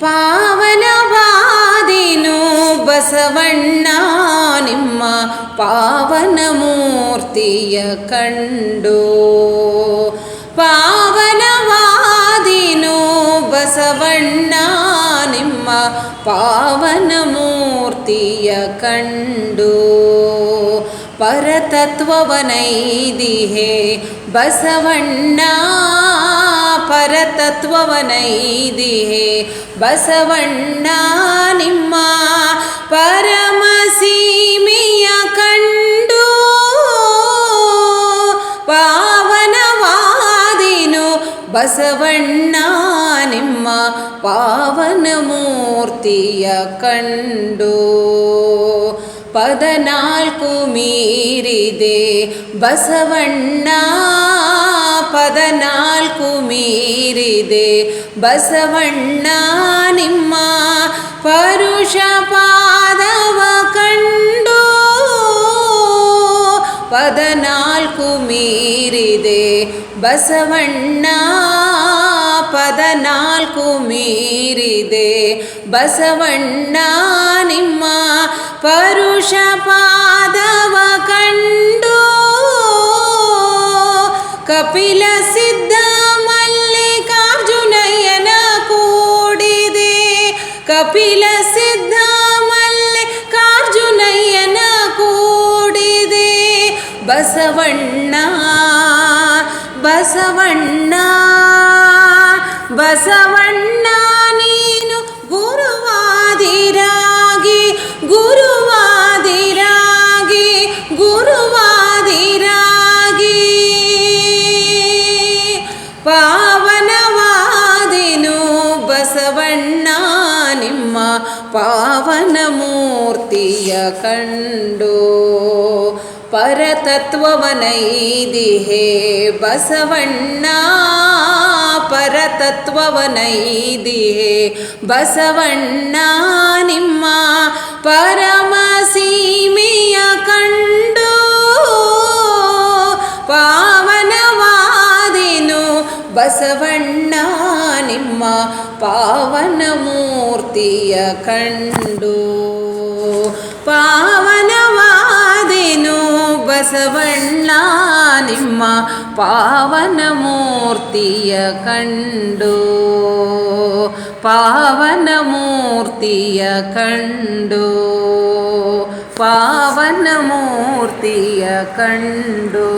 ಪಾವನವಾದಿನು ಬಸವಣ್ಣ ನಿಮ್ಮ ಪಾವನ ಮೂರ್ತಿಯ ಕಂಡು ಪಾವನವಾದಿನು ಬಸವಣ್ಣ ನಿಮ್ಮ ಪಾವನ ಮೂರ್ತಿಯ ಕಂಡು ಪರತತ್ವವನೈದಿಹೆ ಬಸವಣ್ಣ ಪರತತ್ವವನೈದಿಹೆ. ಬಸವಣ್ಣ ನಿಮ್ಮ ಪರಮ ಸೀಮೆಯ ಕಂಡು ಪಾವನವಾದಿನು. ಬಸವಣ್ಣ ನಿಮ್ಮ ಪಾವನ ಮೂರ್ತಿಯ ಕಂಡು ಪದನಾಲ್ಕು ಮೀರಿದೆ. ಬಸವಣ್ಣ ಮೀರಿದೆ ಬಸವಣ್ಣ ನಿಮ್ಮ ಪರುಷ ಪಾದವ ಕಂಡು ಪದನಾಲ್ಕು ಮೀರಿದೆ. ಬಸವಣ್ಣ ಪದನಾಲ್ಕು ಮೀರಿದೆ. ಬಸವಣ್ಣ ನಿಮ್ಮ ಪರುಷ ಪಾದವ ಕಂಡು ಕಪಿಲ ಸಿದ್ಧ ಕಪಿಲ ಸಿದ್ಧ ಮಲ್ಲಿಕಾರ್ಜುನಯ್ಯನ ಕೂಡಿದೆ ಬಸವಣ್ಣ ಬಸವಣ್ಣ ಬಸವಣ್ಣ ನಿಮ್ಮ ಪಾವನ ಮೂರ್ತಿಯ ಕಂಡು ಪರತತ್ವವನೈದಿಹೇ ಬಸವಣ್ಣ ಪರತತ್ವವನೈದಿಹೇ ಬಸವಣ್ಣ ನಿಮ್ಮ ಪರಮ ಸೀಮೆಯ ಕಂಡು. ಪಾವನವಾದಿನು ಬಸವಣ್ಣ ನಿಮ್ಮ ಪಾವನ ಮೂರ್ತಿಯ ಕಂಡು ಪಾವನವಾದಿನು ಬಸವಣ್ಣ ನಿಮ್ಮ ಪಾವನ ಮೂರ್ತಿಯ ಕಂಡು ಪಾವನ ಮೂರ್ತಿಯ ಕಂಡು ಪಾವನ ಮೂರ್ತಿಯ ಕಂಡು